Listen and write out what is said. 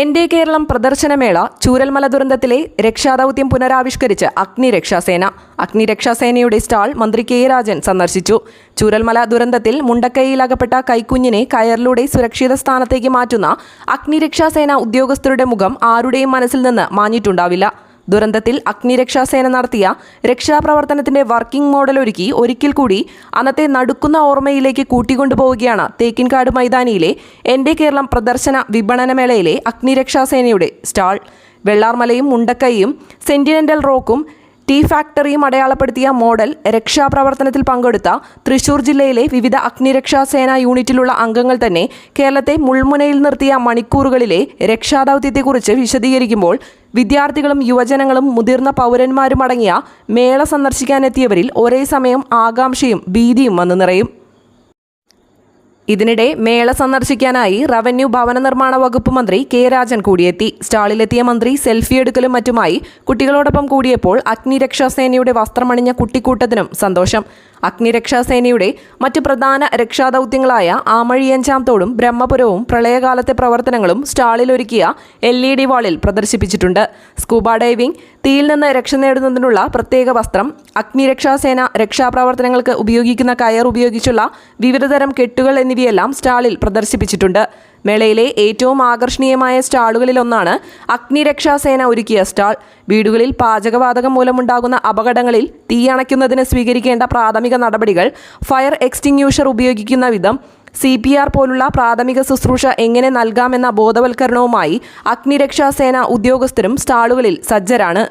എന്റെ കേരളം പ്രദർശനമേള ചൂരൽമല ദുരന്തത്തിലെ രക്ഷാദൌത്യം പുനരാവിഷ്കരിച്ച് അഗ്നിരക്ഷാസേന അഗ്നിരക്ഷാസേനയുടെ സ്റ്റാൾ മന്ത്രി കെ രാജൻ സന്ദർശിച്ചു. ചൂരൽമല ദുരന്തത്തിൽ മുണ്ടക്കൈയിലകപ്പെട്ട കൈക്കുഞ്ഞിനെ കയറിലൂടെ സുരക്ഷിത സ്ഥാനത്തേക്ക് മാറ്റുന്ന അഗ്നിരക്ഷാസേന ഉദ്യോഗസ്ഥരുടെ മുഖം ആരുടെയും മനസ്സിൽ നിന്ന് മാഞ്ഞിട്ടുണ്ടാവില്ല. ദുരന്തത്തിൽ അഗ്നിരക്ഷാസേന നടത്തിയ രക്ഷാപ്രവർത്തനത്തിന്റെ വർക്കിംഗ് മോഡൽ ഒരുക്കി ഒരിക്കൽ കൂടി അന്നത്തെ നടുക്കുന്ന ഓർമ്മയിലേക്ക് കൂട്ടിക്കൊണ്ടുപോവുകയാണ് തേക്കിൻകാട് മൈതാനിയിലെ എന്റെ കേരളം പ്രദർശന വിപണനമേളയിലെ അഗ്നിരക്ഷാസേനയുടെ സ്റ്റാൾ. വെള്ളാർമലയും മുണ്ടക്കൈയും സെന്റിനെന്റൽ റോക്കും ടീ ഫാക്ടറിയും അടയാളപ്പെടുത്തിയ മോഡൽ രക്ഷാപ്രവർത്തനത്തിൽ പങ്കെടുത്ത തൃശൂർ ജില്ലയിലെ വിവിധ അഗ്നിരക്ഷാസേന യൂണിറ്റിലുള്ള അംഗങ്ങൾ തന്നെ കേരളത്തെ മുൾമുനയിൽ നിർത്തിയ മണിക്കൂറുകളിലെ രക്ഷാദൌത്യത്തെക്കുറിച്ച് വിശദീകരിക്കുമ്പോൾ വിദ്യാർത്ഥികളും യുവജനങ്ങളും മുതിർന്ന പൗരന്മാരും അടങ്ങിയ മേള സന്ദർശിക്കാനെത്തിയവരിൽ ഒരേ സമയം ആകാംക്ഷയും ഭീതിയും വന്നു നിറയും. ഇതിനിടെ മേള സന്ദർശിക്കാനായി റവന്യൂ ഭവന നിർമ്മാണ വകുപ്പ് മന്ത്രി കെ രാജൻ കൂടിയെത്തി. സ്റ്റാളിലെത്തിയ മന്ത്രി സെൽഫി എടുക്കലും മറ്റുമായി കുട്ടികളോടൊപ്പം കൂടിയപ്പോൾ അഗ്നിരക്ഷാസേനയുടെ വസ്ത്രമണിഞ്ഞ കുട്ടിക്കൂട്ടത്തിനും സന്തോഷം. അഗ്നിരക്ഷാസേനയുടെ മറ്റ് പ്രധാന രക്ഷാദൌത്യങ്ങളായ ആമഴിയഞ്ചാം തോടും ബ്രഹ്മപുരവും പ്രളയകാലത്തെ പ്രവർത്തനങ്ങളും സ്റ്റാളിൽ ഒരുക്കിയ എൽ ഇ ഡി വാളിൽ പ്രദർശിപ്പിച്ചിട്ടുണ്ട്. സ്കൂബ ഡൈവിംഗ് തീയിൽ നിന്ന് രക്ഷ നേടുന്നതിനുള്ള പ്രത്യേക വസ്ത്രം അഗ്നിരക്ഷാസേന രക്ഷാപ്രവർത്തനങ്ങൾക്ക് ഉപയോഗിക്കുന്ന കയർ ഉപയോഗിച്ചുള്ള വിവിധതരം കെട്ടുകൾ എന്നിവയെല്ലാം സ്റ്റാളിൽ പ്രദർശിപ്പിച്ചിട്ടുണ്ട്. മേളയിലെ ഏറ്റവും ആകർഷണീയമായ സ്റ്റാളുകളിലൊന്നാണ് അഗ്നിരക്ഷാസേന ഒരുക്കിയ സ്റ്റാൾ. വീടുകളിൽ പാചകവാതകം മൂലമുണ്ടാകുന്ന അപകടങ്ങളിൽ തീയണയ്ക്കുന്നതിന് സ്വീകരിക്കേണ്ട പ്രാഥമിക നടപടികൾ ഫയർ എക്സ്റ്റിങ്യൂഷർ ഉപയോഗിക്കുന്ന വിധം. സി പി ആർ പോലുള്ള പ്രാഥമിക ശുശ്രൂഷ എങ്ങനെ നൽകാമെന്ന ബോധവൽക്കരണവുമായി അഗ്നിരക്ഷാസേന ഉദ്യോഗസ്ഥരും സ്റ്റാളുകളിൽ സജ്ജരാണ്.